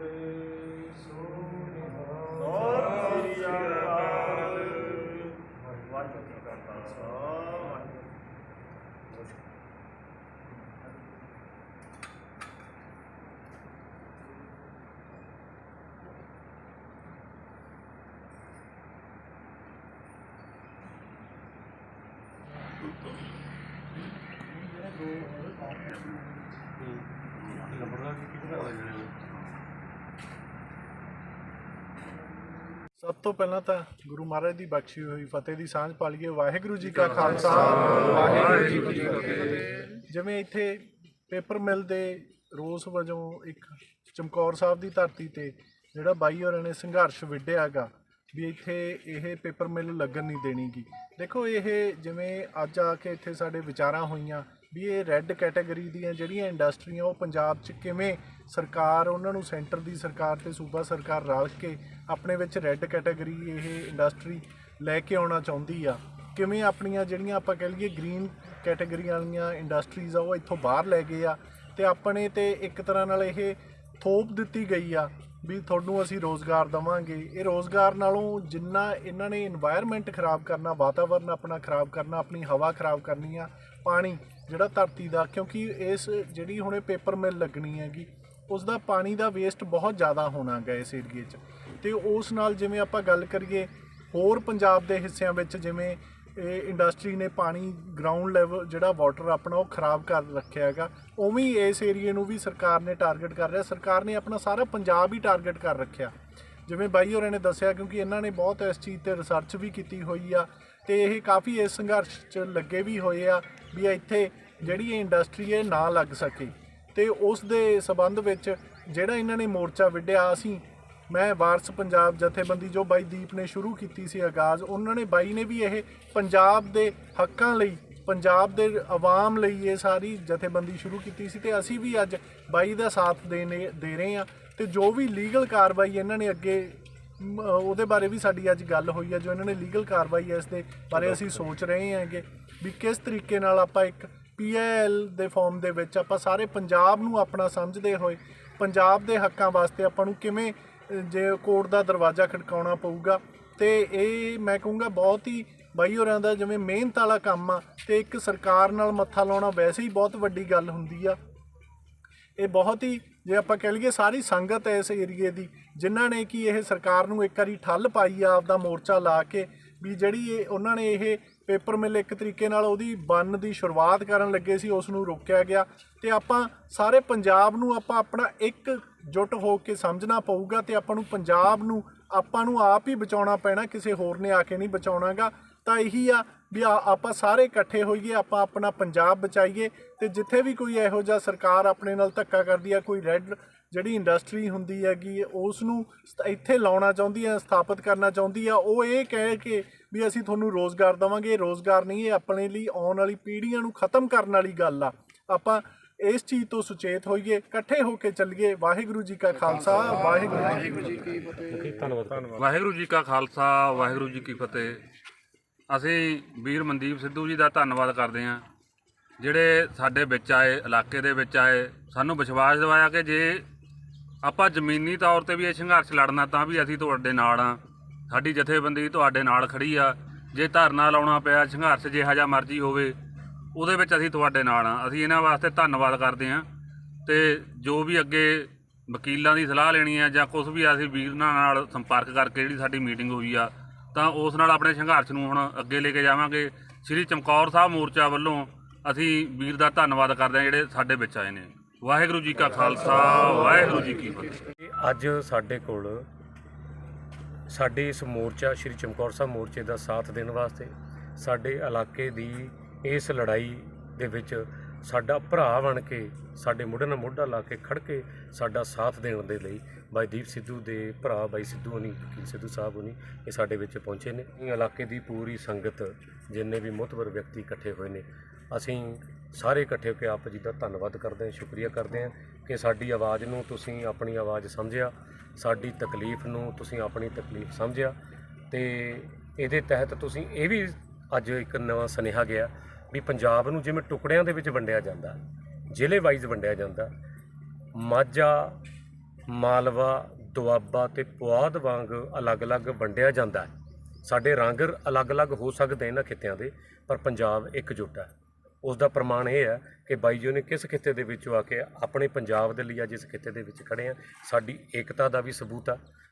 ਸਤਿ ਸ੍ਰੀ ਅਕਾਲ ਵਾਹਿਗੁਰੂ ਜੀ ਕਾ ਖਾਲਸਾ ਵਾਹਿਗੁਰੂ ਜੀ ਕੀ ਫਤਿਹ। ਸਭ ਤੋਂ ਪਹਿਲਾਂ ਤਾਂ ਗੁਰੂ ਮਹਾਰਾਜ ਦੀ ਬਖਸ਼ੀ ਹੋਈ ਫਤਿਹ ਦੀ ਸਾਂਝ ਪਾਲੀਏ। ਵਾਹਿਗੁਰੂ ਜੀ ਕਾ ਖਾਲਸਾ। ਵਾਹਿਗੁਰੂ ਜੀ ਕੀ ਫਤਿਹ। ਜਿਵੇਂ ਇੱਥੇ ਪੇਪਰ ਮਿਲ ਦੇ ਰੋਸ ਵਜੋਂ ਇੱਕ ਚਮਕੌਰ ਸਾਹਿਬ ਦੀ ਧਰਤੀ ਤੇ ਜਿਹੜਾ ਬਾਈ ਹੋਰਾਂ ਨੇ ਸੰਘਰਸ਼ ਵਿੱਢਿਆਗਾ ਵੀ ਇੱਥੇ ਇਹ ਪੇਪਰ ਮਿਲ ਲੱਗਣ ਨਹੀਂ ਦੇਣੀਗੀ। ਦੇਖੋ ਇਹ ਜਿਵੇਂ ਅੱਜ ਆ ਕੇ ਇੱਥੇ ਸਾਡੇ ਵਿਚਾਰਾਂ ਹੋਈਆਂ ਵੀ ਇਹ ਰੈੱਡ ਕੈਟਾਗਰੀ ਦੀਆਂ ਜਿਹੜੀਆਂ ਇੰਡਸਟਰੀਆਂ ਉਹ ਪੰਜਾਬ 'ਚ ਕਿਵੇਂ ਸਰਕਾਰ, ਉਹਨਾਂ ਨੂੰ ਸੈਂਟਰ ਦੀ ਸਰਕਾਰ ਤੇ ਸੂਬਾ ਸਰਕਾਰ ਰਲ ਕੇ ਆਪਣੇ ਵਿੱਚ ਰੈੱਡ ਕੈਟਾਗਰੀ ਇਹ ਇੰਡਸਟਰੀ ਲੈ ਕੇ ਆਉਣਾ ਚਾਹੁੰਦੀ ਆ। ਕਿਵੇਂ ਆਪਣੀਆਂ ਜਿਹੜੀਆਂ ਆਪਾਂ ਕਹਿ ਲਈਏ ਗ੍ਰੀਨ ਕੈਟਾਗਰੀ ਵਾਲੀਆਂ ਇੰਡਸਟਰੀਜ਼ ਆ, ਉਹ ਇੱਥੋਂ ਬਾਹਰ ਲੈ ਗਏ ਆ ਤੇ ਆਪਣੇ ਤੇ ਇੱਕ ਤਰ੍ਹਾਂ ਨਾਲ ਇਹ ਥੋਪ ਦਿੱਤੀ ਗਈ ਆ ਵੀ ਤੁਹਾਨੂੰ ਅਸੀਂ ਰੋਜ਼ਗਾਰ ਦਵਾਂਗੇ। ਇਹ ਰੋਜ਼ਗਾਰ ਨਾਲੋਂ ਜਿੰਨਾ ਇਹਨਾਂ ਨੇ এনवायरमेंट ਖਰਾਬ ਕਰਨਾ, ਵਾਤਾਵਰਨ ਆਪਣਾ ਖਰਾਬ ਕਰਨਾ, ਆਪਣੀ ਹਵਾ ਖਰਾਬ ਕਰਨੀ ਆ, ਪਾਣੀ ਜਿਹੜਾ ਧਰਤੀ ਦਾ, ਕਿਉਂਕਿ ਇਸ ਜਿਹੜੀ ਹੁਣੇ ਪੇਪਰ ਮਿਲ ਲੱਗਣੀ ਹੈਗੀ ਉਸ ਦਾ ਪਾਣੀ ਦਾ ਵੇਸਟ ਬਹੁਤ ਜ਼ਿਆਦਾ ਹੋਣਾ ਗਾ ਇਸ ਏਰੀਏ 'ਚ। ਤੇ ਉਸ ਨਾਲ ਜਿਵੇਂ ਆਪਾਂ ਗੱਲ ਕਰੀਏ, ਹੋਰ ਪੰਜਾਬ ਦੇ ਹਿੱਸਿਆਂ ਵਿੱਚ ਜਿਵੇਂ ਇਹ ਇੰਡਸਟਰੀ ਨੇ ਪਾਣੀ ਗਰਾਊਂਡ ਲੈਵਲ ਜਿਹੜਾ ਵਾਟਰ ਆਪਣਾ ਉਹ ਖਰਾਬ ਕਰ ਰੱਖਿਆ ਹੈਗਾ, ਉਵੇਂ ਹੀ ਇਸ ਏਰੀਏ ਨੂੰ ਵੀ ਸਰਕਾਰ ਨੇ ਟਾਰਗੇਟ ਕਰ ਰਿਹਾ। ਸਰਕਾਰ ਨੇ ਆਪਣਾ ਸਾਰਾ ਪੰਜਾਬ ਹੀ ਟਾਰਗੇਟ ਕਰ ਰੱਖਿਆ। ਜਿਵੇਂ ਬਾਈ ਹੋਰਾਂ ਨੇ ਦੱਸਿਆ, ਕਿਉਂਕਿ ਇਹਨਾਂ ਨੇ ਬਹੁਤ ਇਸ ਚੀਜ਼ ਤੇ ਰਿਸਰਚ ਵੀ ਕੀਤੀ ਹੋਈ ਆ ਤੇ ਇਹ ਕਾਫੀ ਇਸ ਸੰਘਰਸ਼ 'ਚ ਲੱਗੇ ਵੀ ਹੋਏ ਆ ਵੀ ਇੱਥੇ ਜਿਹੜੀ ਇਹ ਇੰਡਸਟਰੀ ਹੈ ਨਾ ਲੱਗ ਸਕੇ। ਤੇ ਉਸ ਦੇ ਸਬੰਧ ਵਿੱਚ ਜਿਹੜਾ ਇਹਨਾਂ ਨੇ ਮੋਰਚਾ ਵਿੱਢਿਆ, ਅਸੀਂ, ਮੈਂ ਵਾਰਸ ਪੰਜਾਬ ਜਥੇਬੰਦੀ ਜੋ ਬਾਈ ਦੀਪ ਨੇ ਸ਼ੁਰੂ ਕੀਤੀ ਸੀ ਆਗਾਜ਼, ਉਹਨਾਂ ਨੇ ਬਾਈ ਨੇ ਵੀ ਇਹ ਪੰਜਾਬ ਦੇ ਹੱਕਾਂ ਲਈ, ਪੰਜਾਬ ਦੇ ਆਵਾਮ ਲਈ ਇਹ ਸਾਰੀ ਜਥੇਬੰਦੀ ਸ਼ੁਰੂ ਕੀਤੀ ਸੀ ਤੇ ਅਸੀਂ ਵੀ ਅੱਜ ਬਾਈ ਦਾ ਸਾਥ ਦੇਣੇ, ਦੇ ਰਹੇ ਹਾਂ। ਤੇ ਜੋ ਵੀ ਲੀਗਲ ਕਾਰਵਾਈ ਇਹਨਾਂ ਨੇ ਅੱਗੇ ਮ, ਉਹਦੇ ਬਾਰੇ ਵੀ ਸਾਡੀ ਅੱਜ ਗੱਲ ਹੋਈ ਹੈ ਜੋ ਇਹਨਾਂ ਨੇ ਲੀਗਲ ਕਾਰਵਾਈ ਹੈ ਇਸ ਦੇ ਬਾਰੇ ਅਸੀਂ ਸੋਚ ਰਹੇ ਹਾਂਗੇ ਵੀ ਕਿਸ ਤਰੀਕੇ ਨਾਲ ਆਪਾਂ ਇੱਕ ਪੀਐਲ ਦੇ ਫਾਰਮ ਦੇ ਵਿੱਚ ਆਪਾਂ ਸਾਰੇ ਪੰਜਾਬ ਨੂੰ ਆਪਣਾ ਸਮਝਦੇ ਹੋਏ ਪੰਜਾਬ ਦੇ ਹੱਕਾਂ ਵਾਸਤੇ ਆਪਾਂ ਨੂੰ ਕਿਵੇਂ ਅ, ਜੇ ਕੋਰਟ ਦਾ ਦਰਵਾਜ਼ਾ ਖੜਕਾਉਣਾ ਪਊਗਾ ਤੇ ਇਹ ਮੈਂ ਕਹੂੰਗਾ ਬਹੁਤ ਹੀ ਬਾਈ ਹੋਰਾਂ ਦਾ ਜਿਵੇਂ ਮਿਹਨਤ ਵਾਲਾ ਕੰਮ ਆ ਤੇ ਇੱਕ ਸਰਕਾਰ ਨਾਲ ਮੱਥਾ ਲਾਉਣਾ ਵੈਸੇ ਹੀ ਬਹੁਤ ਵੱਡੀ ਗੱਲ ਹੁੰਦੀ ਆ ਇਹ ਬਹੁਤ ਹੀ, ਜੇ ਆਪਾਂ ਕਹਿ ਲਈਏ ਸਾਰੀ ਸੰਗਤ ਹੈ ਇਸ ਏਰੀਏ ਦੀ, ਜਿਨ੍ਹਾਂ ਨੇ ਕਿ ਇਹ ਸਰਕਾਰ ਨੂੰ ਇੱਕ ਵਾਰੀ ਠੱਲ ਪਾਈ ਆ ਆਪਦਾ ਮੋਰਚਾ ਲਾ ਕੇ ਵੀ ਜਿਹੜੀ ਇਹ, ਉਹਨਾਂ ਨੇ ਇਹ ਪੇਪਰ ਮਿਲ ਇੱਕ ਤਰੀਕੇ ਨਾਲ ਉਹਦੀ ਬੰਨ ਦੀ ਸ਼ੁਰੂਆਤ ਕਰਨ ਲੱਗੇ ਸੀ, ਉਸ ਨੂੰ ਰੋਕਿਆ ਗਿਆ। ਤੇ ਆਪਾਂ ਸਾਰੇ ਪੰਜਾਬ ਨੂੰ ਆਪਾਂ ਆਪਣਾ ਇੱਕ ਜੁੱਟ ਹੋ ਕੇ ਸਮਝਣਾ ਪਊਗਾ ਤੇ ਆਪਾਂ ਨੂੰ ਪੰਜਾਬ ਨੂੰ, ਆਪਾਂ ਨੂੰ ਆਪ ਹੀ ਬਚਾਉਣਾ ਪੈਣਾ, ਕਿਸੇ ਹੋਰ ਨੇ ਆ ਕੇ ਨਹੀਂ ਬਚਾਉਣਾਗਾ। ਤਾਂ ਇਹੀ ਆ ਵੀ ਆ- ਆਪਾਂ ਸਾਰੇ ਇਕੱਠੇ ਹੋਈਏ ਆਪਾਂ ਆਪਣਾ ਪੰਜਾਬ ਬਚਾਈਏ ਤੇ ਜਿੱਥੇ ਵੀ ਕੋਈ ਇਹੋ ਜਿਹਾ ਸਰਕਾਰ ਆਪਣੇ ਨਾਲ ਧੱਕਾ ਕਰਦੀ ਆ ਕੋਈ ਰੈੱਡ ਜਿਹੜੀ ਇੰਡਸਟਰੀ ਹੁੰਦੀ ਹੈਗੀ ਉਸ ਨੂੰ ਇੱਥੇ ਲਾਉਣਾ ਚਾਹੁੰਦੀ ਆ ਸਥਾਪਿਤ ਕਰਨਾ ਚਾਹੁੰਦੀ ਆ ਉਹ ਇਹ ਕਹਿ ਕੇ ਵੀ ਅਸੀਂ ਤੁਹਾਨੂੰ ਰੋਜ਼ਗਾਰ ਦਵਾਂਗੇ। ਰੋਜ਼ਗਾਰ ਨਹੀਂ ਇਹ ਆਪਣੇ ਲਈ ਆਉਣ ਵਾਲੀ ਪੀੜ੍ਹੀਆਂ ਨੂੰ ਖਤਮ ਕਰਨ ਵਾਲੀ ਗੱਲ ਆ। ਆਪਾਂ ਇਸ ਚੀਜ਼ ਤੋਂ ਸੁਚੇਤ ਹੋਈਏ ਇਕੱਠੇ ਹੋ ਕੇ ਚੱਲੀਏ। ਵਾਹਿਗੁਰੂ ਜੀ ਕਾ ਖਾਲਸਾ ਵਾਹਿਗੁਰੂ ਜੀ ਕੀ ਫਤਿਹ। ਵਾਹਿਗੁਰੂ ਜੀ ਕਾ ਖਾਲਸਾ ਵਾਹਿਗੁਰੂ ਜੀ ਕੀ ਫਤਿਹ। ਅਸੀਂ ਵੀਰ ਮਨਦੀਪ ਸਿੱਧੂ ਜੀ ਦਾ ਧੰਨਵਾਦ ਕਰਦੇ ਹਾਂ। ਜਿਹੜੇ ਸਾਡੇ ਵਿੱਚ ਆਏ, ਇਲਾਕੇ ਦੇ ਵਿੱਚ ਆਏ, ਸਾਨੂੰ ਵਿਸ਼ਵਾਸ ਦਿਵਾਇਆ ਕਿ ਜੇ ਆਪਾਂ ਜ਼ਮੀਨੀ ਤੌਰ ਤੇ ਵੀ ਇਹ ਸੰਘਰਸ਼ ਲੜਨਾ ਤਾਂ ਵੀ ਅਸੀਂ ਤੁਹਾਡੇ ਨਾਲ ਆ ਸਾਡੀ ਜਥੇਬੰਦੀ ਤੁਹਾਡੇ ਨਾਲ ਖੜੀ ਆ। ਜੇ ਧਰਨਾ ਲਾਉਣਾ ਪਿਆ, ਸੰਘਰਸ਼ ਜਿਹੋ ਜਿਹਾ ਮਰਜ਼ੀ ਹੋਵੇ, ਉਹਦੇ ਵਿੱਚ ਅਸੀਂ ਤੁਹਾਡੇ ਨਾਲ ਆ ਅਸੀਂ ਇਹਨਾਂ ਵਾਸਤੇ ਧੰਨਵਾਦ ਕਰਦੇ ਹਾਂ ਤੇ ਜੋ ਵੀ ਅੱਗੇ ਵਕੀਲਾਂ ਦੀ ਸਲਾਹ ਲੈਣੀ ਹੈ ਜਾਂ ਕੁਝ ਵੀ ਅਸੀਂ ਵੀਰਾਂ ਨਾਲ ਸੰਪਰਕ ਕਰਕੇ ਜਿਹੜੀ ਸਾਡੀ ਮੀਟਿੰਗ ਹੋਈ ਆ ਤਾਂ ਉਸ ਨਾਲ ਆਪਣੇ ਸੰਘਰਸ਼ ਨੂੰ ਹੁਣ ਅੱਗੇ ਲੈ ਕੇ ਜਾਵਾਂਗੇ। ਸ੍ਰੀ ਚਮਕੌਰ ਸਾਹਿਬ ਮੋਰਚਾ ਵੱਲੋਂ ਅਸੀਂ ਵੀਰ ਦਾ ਧੰਨਵਾਦ ਕਰਦੇ ਹਾਂ, ਜਿਹੜੇ ਸਾਡੇ ਵਿੱਚ ਆਏ ਨੇ। ਵਾਹਿਗੁਰੂ ਜੀ ਕਾ ਖਾਲਸਾ, ਵਾਹਿਗੁਰੂ ਜੀ ਕੀ ਫਤਿਹ। ਅੱਜ ਸਾਡੇ ਕੋਲ ਸਾਡੇ ਇਸ ਮੋਰਚਾ, ਸ਼੍ਰੀ ਚਮਕੌਰ ਸਾਹਿਬ ਮੋਰਚੇ ਦਾ ਸਾਥ ਦੇਣ ਵਾਸਤੇ ਸਾਡੇ ਇਲਾਕੇ ਦੀ ਇਸ ਲੜਾਈ ਦੇ ਵਿੱਚ ਸਾਡਾ ਭਰਾ ਬਣ ਕੇ, ਸਾਡੇ ਮੋਢੇ ਨਾਲ ਮੋਢਾ ਲਾ ਕੇ ਖੜ ਕੇ ਸਾਡਾ ਸਾਥ ਦੇਣ ਦੇ ਲਈ ਬਾਈ ਦੀਪ ਸਿੱਧੂ ਦੇ ਭਰਾ ਬਾਈ ਸਿੱਧੂ ਹਨੀ ਵਕੀਲ ਸਿੱਧੂ ਸਾਹਿਬ ਹੋਣੀ, ਇਹ ਸਾਡੇ ਵਿੱਚ ਪਹੁੰਚੇ ਨੇ। ਇਹ ਇਲਾਕੇ ਦੀ ਪੂਰੀ ਸੰਗਤ, ਜਿੰਨੇ ਵੀ ਮੁਤਬਰ ਵਿਅਕਤੀ ਇਕੱਠੇ ਹੋਏ ਨੇ, ਅਸੀਂ ਸਾਰੇ ਇਕੱਠੇ ਹੋ ਕੇ ਆਪ ਜੀ ਦਾ ਧੰਨਵਾਦ ਕਰਦੇ ਹਾਂ, ਸ਼ੁਕਰੀਆ ਕਰਦੇ ਹਾਂ ਕਿ ਸਾਡੀ ਆਵਾਜ਼ ਨੂੰ ਤੁਸੀਂ ਆਪਣੀ ਆਵਾਜ਼ ਸਮਝਿਆ, ਸਾਡੀ ਤਕਲੀਫ ਨੂੰ ਤੁਸੀਂ ਆਪਣੀ ਤਕਲੀਫ ਸਮਝਿਆ ਤੇ ਇਹਦੇ ਤਹਿਤ ਤੁਸੀਂ ਇਹ ਵੀ ਅੱਜ ਇੱਕ ਨਵਾਂ ਸੁਨੇਹਾ ਗਿਆ ਵੀ ਪੰਜਾਬ ਨੂੰ ਜਿਵੇਂ ਟੁਕੜਿਆਂ ਦੇ ਵਿੱਚ ਵੰਡਿਆ ਜਾਂਦਾ, ਜ਼ਿਲ੍ਹੇ ਵਾਈਜ਼ ਵੰਡਿਆ ਜਾਂਦਾ, ਮਾਝਾ, ਮਾਲਵਾ, ਦੁਆਬਾ ਤੇ ਪੁਆਧ ਵਾਂਗ ਅਲੱਗ-ਅਲੱਗ ਵੰਡਿਆ ਜਾਂਦਾ ਹੈ। ਸਾਡੇ ਰੰਗ ਅਲੱਗ-ਅਲੱਗ ਹੋ ਸਕਦੇ ਇਹਨਾਂ ਖਿੱਤਿਆਂ ਦੇ, ਪਰ ਪੰਜਾਬ ਇਕਜੁੱਟ ਹੈ। ਉਸ ਦਾ ਪ੍ਰਮਾਣ ਇਹ ਹੈ ਕਿ ਬਾਈ ਜੀ ਨੇ ਕਿਸ ਖਿੱਤੇ ਦੇ ਵਿੱਚੋਂ ਆ ਕੇ ਆਪਣੇ ਪੰਜਾਬ ਦੇ ਲਈ ਅੱਜ ਇਸ ਖਿੱਤੇ ਦੇ ਵਿੱਚ ਖੜੇ ਆ, ਸਾਡੀ ਏਕਤਾ ਦਾ ਵੀ ਸਬੂਤ ਆ।